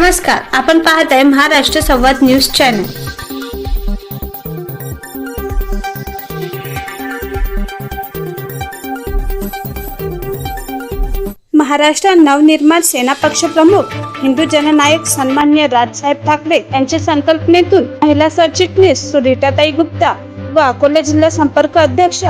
नमस्कार आपण पाहत आहे महाराष्ट्र संवाद न्यूज चॅनल. महाराष्ट्र नवनिर्माण सेना पक्ष प्रमुख हिंदू जननायक सन्मान्य राजसाहेब ठाकरे यांच्या संकल्पनेतून महिला सरचिटणीस सुरिताताई गुप्ता व अकोला जिल्हा संपर्क अध्यक्ष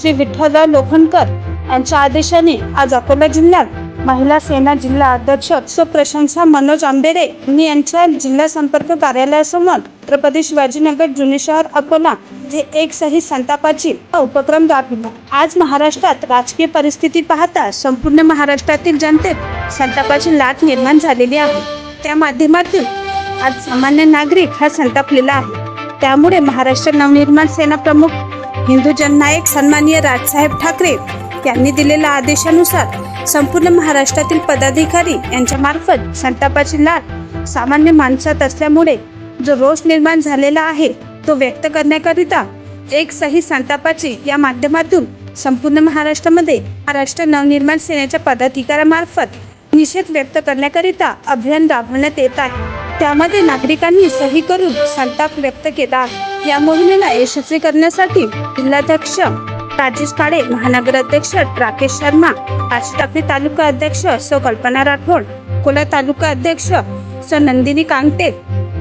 श्री विठ्ठलराव लोखंडकर यांच्या आदेशाने आज अकोला जिल्ह्यात महिला सेना जिल्हा अध्यक्ष सुप्रशंसा मनोज आंबेरे यांच्या जिल्हा संपर्क कार्यालयासमोर छत्रपती शिवाजीनगर जुने शहर अकोला जे एक सही संतापाची उपक्रम राबविला. आज महाराष्ट्रात राजकीय परिस्थिती पाहता संपूर्ण महाराष्ट्रातील जनतेत संतापाची लाट निर्माण झालेली आहे. त्या माध्यमातून आज सामान्य नागरिक हा संतापलेला आहे. त्यामुळे महाराष्ट्र नवनिर्माण सेना प्रमुख हिंदू जननायक सन्माननीय राजसाहेब ठाकरे यांनी दिलेल्या आदेशानुसार संपूर्ण महाराष्ट्रातील पदाधिकारी यांच्या मार्फत संतापाची लाट सामान्य माणसात असल्यामुळे जो रोष निर्माण झालेला आहे तो व्यक्त करण्याकरिता एक सही संतापाची या माध्यमातून संपूर्ण महाराष्ट्रामध्ये महाराष्ट्र नवनिर्माण सेनेच्या पदाधिकाऱ्यामार्फत निषेध व्यक्त करण्याकरिता अभियान राबवण्यात येत आहे. त्यामध्ये नागरिकांनी सही करून संताप व्यक्त केला आहे. या मोहिमेला यशस्वी करण्यासाठी जिल्हाध्यक्ष राजेश काळे महानगर अध्यक्ष राकेश शर्मा आशी टाकणे तालुका अध्यक्ष स कल्पना राठोड कोला तालुका अध्यक्ष स नंदिनी कांगटे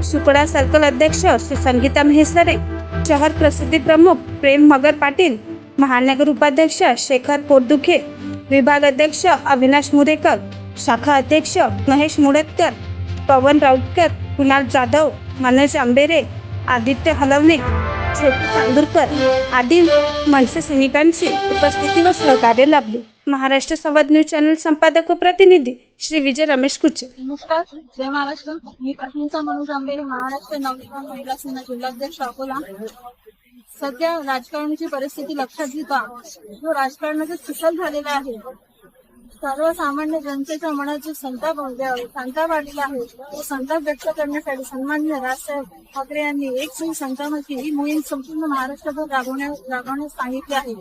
सुकडा सर्कल अध्यक्ष श्री संगीता महेसरे शहर प्रसिद्धी प्रमुख प्रेम मगर पाटील महानगर उपाध्यक्ष शेखर पोटदुखे विभाग अध्यक्ष अविनाश मुरेकर शाखा अध्यक्ष महेश मुडतकर पवन राऊतकर कुणाल जाधव मनोज आंबेरे आदित्य हलवणे छोटू चांदूरकर आदी मनसे सैनिकांची उपस्थिती व सहकार्य लाभले. महाराष्ट्र संवाद न्यूज चॅनल संपादक व प्रतिनिधी श्री विजय रमेश कुचे. नमस्कार जय महाराष्ट्र. मी पत्नीचा मनोज आंबेरे महाराष्ट्र नवनिर्माण महिला सेना जिल्हाध्यक्ष अकोला. सध्या राजकारणाची परिस्थिती लक्षात घेता जो राजकारणाचा चिखल झालेला आहे सर्वसामान्य जनतेच्या मनात जो संताप संताप आलेला आहे. तो संताप व्यक्त करण्यासाठी सन्मान्य राजसाहेब ठाकरे यांनी एक सही संतापाची ही मोहीम संपूर्ण महाराष्ट्रभर राबवण्यास राबवण्यास सांगितली आहे.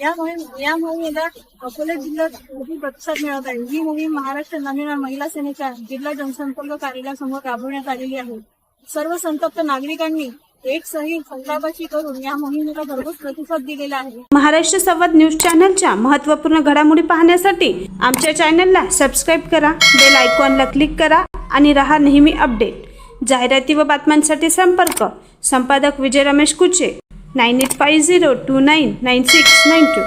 या मोहीम या मोहिमेला अकोला जिल्ह्यात मोठी प्रतिसाद मिळत आहे. ही मोहीम महाराष्ट्र नवीन महिला सेनेच्या जिल्हा जनसंपर्क कार्यालयासमोर राबवण्यात आलेली आहे. सर्व संतप्त नागरिकांनी करून या मोहिमेला भरघोस प्रतिसाद दिलेला आहे. महाराष्ट्र संवाद न्यूज चॅनलच्या महत्त्वपूर्ण घडामोडी पाहण्यासाठी आमच्या चॅनलला सबस्क्राईब करा बेल आयकॉनला क्लिक करा आणि रहा नेहमी अपडेट. जाहिराती व बातम्यांसाठी संपर्क संपादक Vijay Ramesh Kuche. Nine eight five zero two nine nine six nine two.